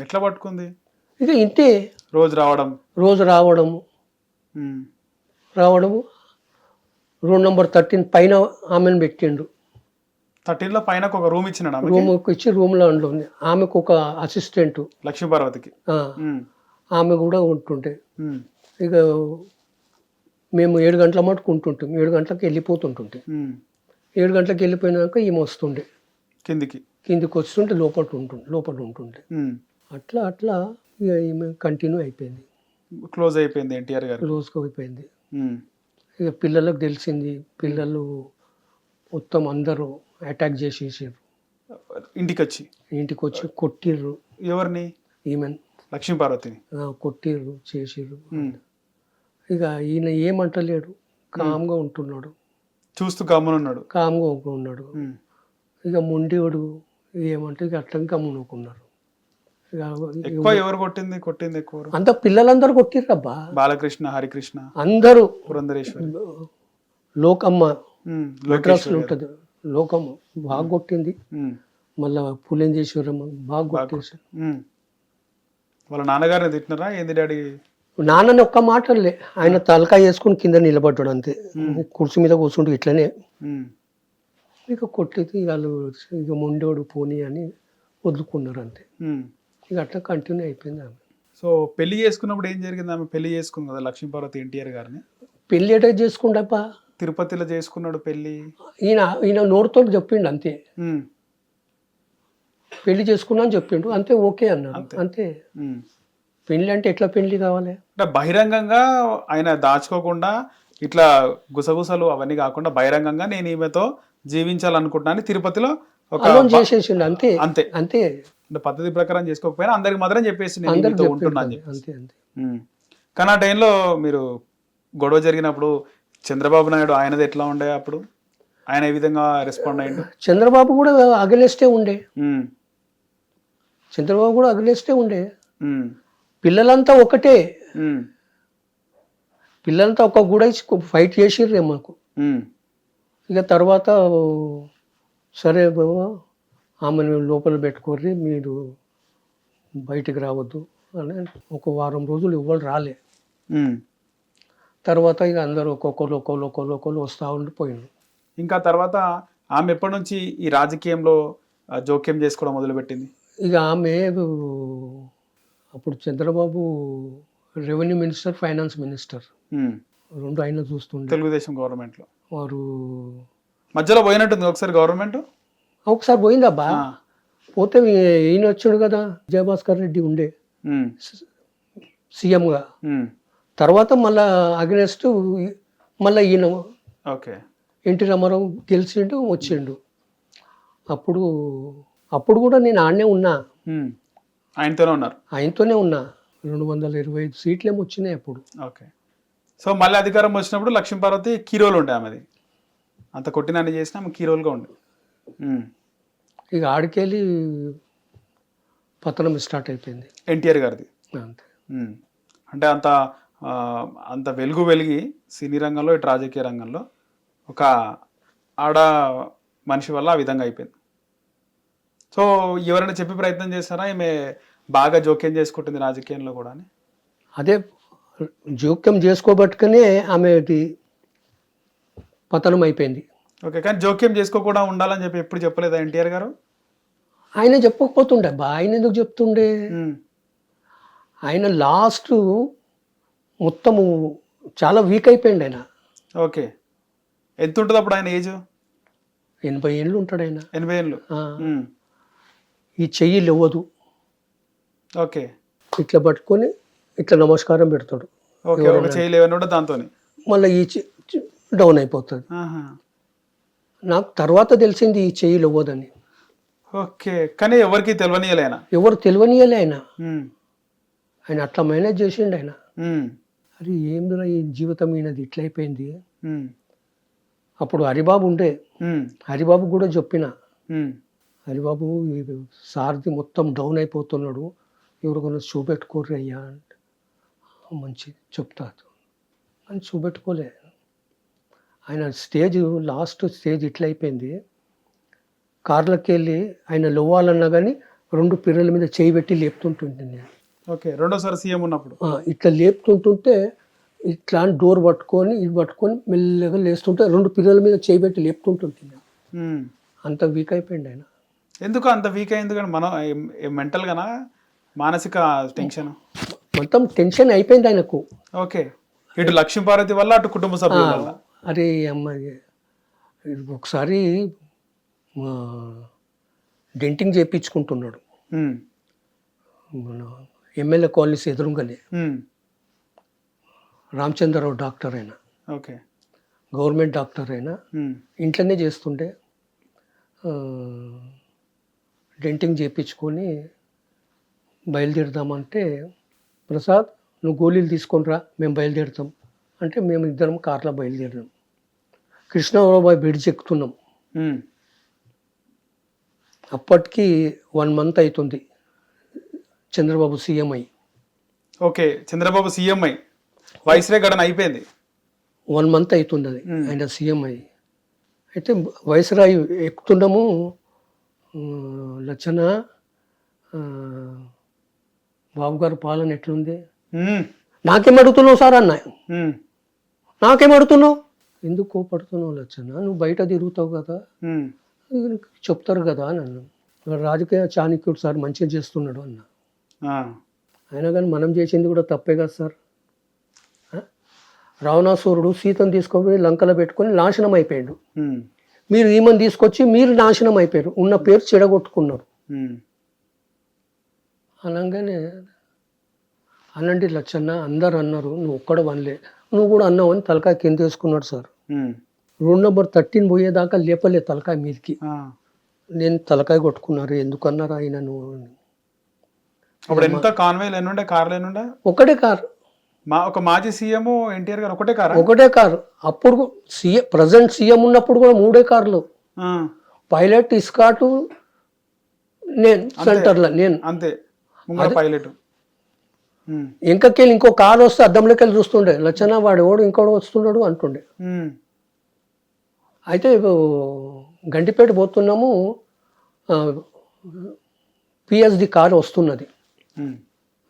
ఎట్లా పట్టుకుంది? ఇక ఇంతే. రోజు రావడం. రోజు రావడము. రావడము. రూమ్ నెంబర్ థర్టీన్ పైన ఆమెను పెట్టిండు. థర్టీన్లో పైన ఒక రూమ్ ఇచ్చినాడు ఆమెకి? రూమ్కి ఇచ్చి రూమ్లో ఉంది. ఆమెకు ఒక అసిస్టెంట్. లక్ష్మీ పార్వతికి ఉమ్. ఆమె కూడా ఉంటుండే. ఇక మేము ఏడు గంటల మటుకు ఉంటుంటాం. ఏడు గంటలకు వెళ్ళిపోతుంటుంటే. ఏడు గంటలకు వెళ్ళిపోయినాక ఈమె వస్తుండే. కిందికి? కిందికి వస్తుంటే లోపల ఉంటుండే. లోపల ఉంటుండే. అట్లా అట్లా ఇక ఈమె కంటిన్యూ అయిపోయింది. క్లోజ్ అయిపోయింది ఎన్టీఆర్ గారు? రోజుకు అయిపోయింది. ఉమ్. ఇక పిల్లలకు తెలిసింది పిల్లలు మొత్తం అందరూ అటాక్ చేసేసారు ఇంటికి వచ్చి ఇంటికి వచ్చి కొట్టిర్రు. ఎవరిని? ఈమెన్ లక్ష్మీ పార్వతిని కొట్టిర్రు చేసిర్రు. ఉమ్. ఇక ఈయన ఏమంటలేడు కామ్గా ఉంటున్నాడు. చూస్తూ గమ్మునున్నాడు కామ్గా ఉన్నాడు ఉమ్. ఇక మొండివాడు ఏమంటే ఇక అట్లా గమ్మునుకున్నారు ఎక్కువ ఎవరు కొట్టింది? కొట్టింది ఎక్కువ? అంతా పిల్లలందరూ కొట్టిర్రబ్బా. బాలకృష్ణ హరికృష్ణ అందరూ. పురంధరేశ్వరి. లోకమ్మ. మెడ్రాస్లో ఉంటుంది. లోకమ్మ బాగా కొట్టింది. మళ్ళా పులింజేశ్వరమ్మ బాగా కొట్టేసి ఉమ్. వాళ్ళ నాన్నగారిని తిట్టినారా? ఏంది డాడీ? నాన్నని ఒక్క మాటలే. ఆయన తలకాయ వేసుకుని కింద నిలబడ్డాడు అంతే. కుర్చీ మీద కూర్చుంటూ ఇట్లనే. ఇక కొట్టేది వాళ్ళు ఇక మొండోడు పోనీ అని వదులుకున్నారు అంతే. ఇక అట్లా కంటిన్యూ అయిపోయింది ఆమె. సో పెళ్ళి చేసుకున్నప్పుడు ఏం జరిగింది ఆమె? పెళ్ళి చేసుకుంది కదా లక్ష్మీ పార్వతి ఎన్టీఆర్ గారిని? పెళ్ళి ఎట చేసుకుండప్ప? తిరుపతిలో చేసుకున్నాడు పెళ్ళి? ఈయన ఈయన నోరుతో చెప్పిండు అంతే. పెళ్ళి చేసుకున్నా అని చెప్పిండు. అంతే ఓకే అన్నాడు. అంతే. పెళ్ళి అంటే ఎట్లా పెళ్ళి కావాలి? అంటే బహిరంగంగా ఆయన దాచుకోకుండా ఇట్లా గుసగుసలు అవన్నీ కాకుండా బహిరంగంగా నేను ఈమెతో జీవించాలనుకుంటున్నాను తిరుపతిలో చేసేసిండు. అంతే. అంతే. అంతే. అంటే పద్ధతి ప్రకారం చేసుకోకపోయినా అందరికి మాత్రం చెప్పేసి నేను ఉంటున్నా అని ఉమ్. కానీ ఆ టైంలో మీరు గొడవ జరిగినప్పుడు చంద్రబాబు నాయుడు ఆయనది ఎట్లా ఉండే అప్పుడు ఆయన ఏ విధంగా రెస్పాండ్ అయ్యిండు చంద్రబాబు కూడా అగలేస్టే ఉండే. చంద్రబాబు కూడా అగలేస్టే ఉండే. పిల్లలంతా ఒకటే. పిల్లలంతా ఒక కూడా ఫైట్ చేసిర్రే మాకు. ఇక తర్వాత సరే బాబా ఆమెను లోపల పెట్టుకోర్రి మీరు బయటికి రావద్దు అని ఒక వారం రోజులు ఎవ్వరు రాలే. తర్వాత ఇక అందరూ ఒక్కొక్కరు ఒక్కొక్కరు ఒక్కొక్కరు ఒక్కొక్కరు వస్తూ ఉండిపోయింది ఇంకా తర్వాత ఆమె ఎప్పటి నుంచి ఈ రాజకీయంలో జోక్యం చేసుకోవడం మొదలుపెట్టింది? ఇక ఆమె అప్పుడు Chandrababu revenue minister finance minister. రెండు ఆయన చూస్తుండే. తెలుగుదేశం గవర్నమెంట్లో వారు మధ్యలో పోయినట్టుంది ఒకసారి గవర్నమెంట్? ఒకసారి పోయిందబ్బా పోతే ఈ- ఈయన వచ్చాడు కదా విజయభాస్కర్ రెడ్డి ఉండే. సీఎంగా. తర్వాత మళ్ళా అగెనెస్ట్ మళ్ళీ ఈయన ఓకే. ఎన్టీ రామారావు గెలిచిండు వచ్చిండు. అప్పుడు అప్పుడు కూడా నేను ఆడనే ఉన్నా. ఆయనతోనే ఉన్నారు. ఆయనతోనే ఉన్నా. రెండు వందల ఇరవై ఐదు సీట్లేమో వచ్చినాయి అప్పుడు. ఓకే. సో మళ్ళీ అధికారం వచ్చినప్పుడు లక్ష్మీ పార్వతి కీరోలు ఉండే ఆమెది. అంత కొట్టినన్ని చేసినా ఆమె కీరోలుగా ఉండే. ఇక ఆడికెళ్ళి పతనం స్టార్ట్ అయిపోయింది. ఎన్టీఆర్ గారిది? అంతే. అంటే అంత అంత వెలుగు వెలిగి సినీ రంగంలో ఇటు రాజకీయ రంగంలో ఒక ఆడ మనిషి వల్ల ఆ విధంగా అయిపోయింది. సో ఎవరైనా చెప్పే ప్రయత్నం చేస్తారా ఈమె బాగా జోక్యం చేసుకుంటుంది రాజకీయంలో కూడా అని? అదే జోక్యం చేసుకోబట్టుకునే ఆమెది పతనం అయిపోయింది. ఓకే కానీ జోక్యం చేసుకోకుండా ఉండాలని చెప్పి ఎప్పుడు చెప్పలేదా ఎన్టీఆర్ గారు? ఆయన చెప్పకపోతుండే బా ఆయన ఎందుకు చెప్తుండే. ఆయన లాస్ట్ మొత్తము చాలా వీక్ అయిపోయింది ఆయన. ఓకే. ఎంత ఉంటుంది అప్పుడు ఆయన ఏజ్? ఎనభై ఏళ్ళు ఉంటాడు ఆయన. ఎనభై ఏళ్ళు. ఈ చెయ్యి లేవదు ఓకే. ఇట్లా పట్టుకొని ఇట్లా నమస్కారం పెడతాడు. ఓకే ఒక చేయలేవని కూడా దాంతోని. మళ్ళీ ఈ డౌన్ అయిపోతుంది ఆహా. నాకు తర్వాత తెలిసింది ఈ చెయ్యి లేవదని ఓకే కానీ ఎవరికి తెలియనియలేనా ఎవరు తెలియనియలే ఆయన. ఆయన అట్లా మేనేజ్ చేసిండు ఆయన. అరే ఏందిరా ఈ జీవితం ఈయనది ఇట్లా అయిపోయింది? ఉమ్. అప్పుడు హరిబాబు ఉండే. హరిబాబు కూడా చెప్పిన. హరిబాబు సారథి మొత్తం డౌన్ అయిపోతున్నాడు. ఎవరికైనా చూపెట్టుకోర్రి అయ్యా మంచి చెప్తా అని చూపెట్టుకోలే. ఆయన స్టేజ్ లాస్ట్ స్టేజ్ ఇట్లా అయిపోయింది కార్లోకి వెళ్ళి ఆయన లవ్వాలన్నా కానీ రెండు పిర్రల మీద చేయి పెట్టి లేపుతుంటుండే నేను ఓకే రెండోసారి సీఎం ఉన్నప్పుడు. ఇట్లా లేపుతుంటుంటే ఇట్లా డోర్ పట్టుకొని ఇది పట్టుకొని మెల్లగా లేస్తుంటే రెండు పిల్లల మీద చేయి పెట్టి లేపుతుంటుంది. అంత వీక్ అయిపోయింది ఆయన. ఎందుకు అంత వీక్ అయింది కానీ మనం మెంటల్ గానా మానసిక టెన్షన్? మొత్తం టెన్షన్ అయిపోయింది ఆయనకు. ఓకే. ఇటు లక్ష్మీపార్వతి వల్ల అటు కుటుంబ సభ్యుల వల్ల. అరే అమ్మాయి ఒకసారి డెంటింగ్ చేయించుకుంటున్నాడు. మన ఎమ్మెల్యే కాలనీస్ ఎదురుగానే. రామచంద్రరావు డాక్టర్ అయినా ఓకే గవర్నమెంట్ డాక్టర్ అయినా. ఇంట్లోనే చేస్తుండే ఆ, డెంటింగ్ చేయించుకొని బయలుదేరుదామంటే ప్రసాద్ నువ్వు గోళీలు తీసుకొని రా మేము బయలుదేరుతాం అంటే మేము ఇద్దరం కార్లో బయలుదేరినాం. కృష్ణారావు బ్రిడ్జ్ ఎక్కుతున్నాం. అప్పటికి వన్ మంత్ అవుతుంది చంద్రబాబు సీఎం అయ్యి ఓకే చంద్రబాబు సీఎం అయి. వైస్రే గడన అయిపోయింది. వన్ మంత్ అవుతుంది అది. ఆయన సీఎం అయ్యి అయితే వయసురాయి ఎక్కుతున్నాము. లచ్చన బాబు గారి పాలన ఎట్లుంది. నాకేం అడుగుతున్నావు సార్ అన్న. నాకేం అడుగుతున్నావు ఎందుకు కోపడుతున్నావు లచ్చన నువ్వు బయట తిరుగుతావు కదా. చెప్తారు కదా నన్ను రాజకీయ చాణక్యుడు సార్ మంచిగా చేస్తున్నాడు అన్న. అయినా కానీ మనం చేసింది కూడా తప్పే కదా సార్? రావణాసురుడు సీతను తీసుకొని లంకలో పెట్టుకొని నాశనం అయిపోయాడు. మీరు ఈమెను తీసుకొచ్చి మీరు నాశనం అయిపోయారు ఉన్న పేరు చెడగొట్టుకున్నారు. అనగానే అనండి లచ్చన్న అందరు అన్నారు నువ్వు ఒక్కడ వనలే. నువ్వు కూడా అన్నావు అని తలకాయ కింద వేసుకున్నాడు సార్. రోడ్ నెంబర్ థర్టీన్ పోయేదాకా లేపలే తలకాయ మీదకి. నేను తలకాయ కొట్టుకున్నారు ఎందుకన్నారు ఆయన నువ్వు. అప్పుడు ఎంత కాన్వేలు ఎన్నుండే కార్లు ఎన్నుండే ఒకటే కారు. మా ఒక మాజీ సీఎం ఎన్టీఆర్ గారు ఒకటే కారా? ఒకటే కారు. అప్పుడు సీఎం ప్రజెంట్ సీఎం ఉన్నప్పుడు కూడా మూడే కార్లు. పైలట్ ఇస్కాటు నేను సెంటర్లో నేను. అంతే. పైలట్. ఇంకకెళ్ళి ఇంకో కారు వస్తే అద్దంలోకి వెళ్ళి చూస్తుండే. లచ్చన వాడు ఎవడు ఇంకోడు వస్తున్నాడు అంటుండే. అయితే గంటిపేట పోతున్నాము పిఎస్డి కారు వస్తున్నది.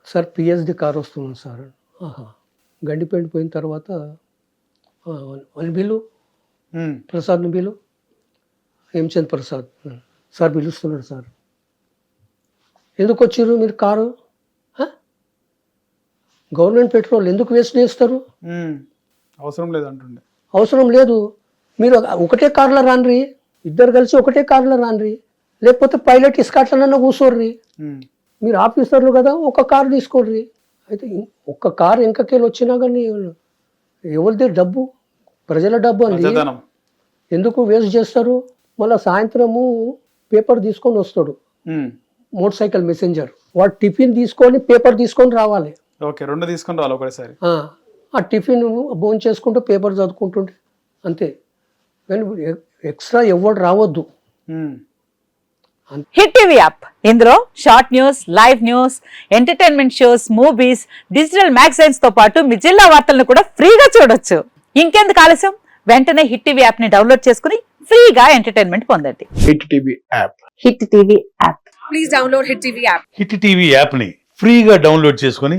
సార్ పిఎస్డి కారు వస్తున్నది సార్. ఆహా. గండిపేట పోయిన తర్వాత "ఆ, అని బిల్లు. ప్రసాద్ని బిల్లు? హేమచంద్ ప్రసాద్. సార్ పిలుస్తున్నాడు సార్. ఎందుకు వచ్చిర్రు మీరు కారు? "హ? గవర్నమెంట్ పెట్రోల్ ఎందుకు వేస్ట్ చేస్తారు. అవసరం లేదు అంటుండే అవసరం లేదు. మీరు ఒకటే కార్లో రాన్రి ఇద్దరు కలిసి ఒకటే కార్లో రాన్రి లేకపోతే పైలట్ ఇస్కాట్లనన్నా కూర్చోర్రి. మీరు ఆఫీసర్లు కదా ఒక కారు తీసుకోర్రి. అయితే ఒక్క కారు ఇంకకెళ్ళి వచ్చినా కానీ ఎవరిది డబ్బు? ప్రజల డబ్బు ప్రజాధనం. ఎందుకు వేస్ట్ చేస్తారు? మళ్ళీ సాయంత్రము పేపర్ తీసుకొని వస్తాడు. Motor cycle messenger. వాడు టిఫిన్ తీసుకొని పేపర్ తీసుకొని రావాలి. ఓకే రెండు తీసుకొని రావాలి ఒకటేసారి. ఆ, టిఫిన్ భోజనం చేసుకుంటూ పేపర్ చదువుకుంటుంటే అంతే. కానీ ఎక్స్ట్రా ఎవడు రావద్దు. Hit TV app. ఇందులో short news live news entertainment shows movies digital మ్యాగజైన్స్తో పాటు మీ జిల్లా వార్తలను కూడా ఫ్రీగా చూడొచ్చు. ఇంకెందుకు ఆలస్యం? వెంటనే హిట్ టీవీ యాప్ని డౌన్లోడ్ చేసుకుని ఫ్రీగా ఎంటర్టైన్మెంట్ పొందండి. Hit TV app. Hit TV app. Hit TV యాప్ని ఫ్రీగా డౌన్లోడ్ చేసుకొని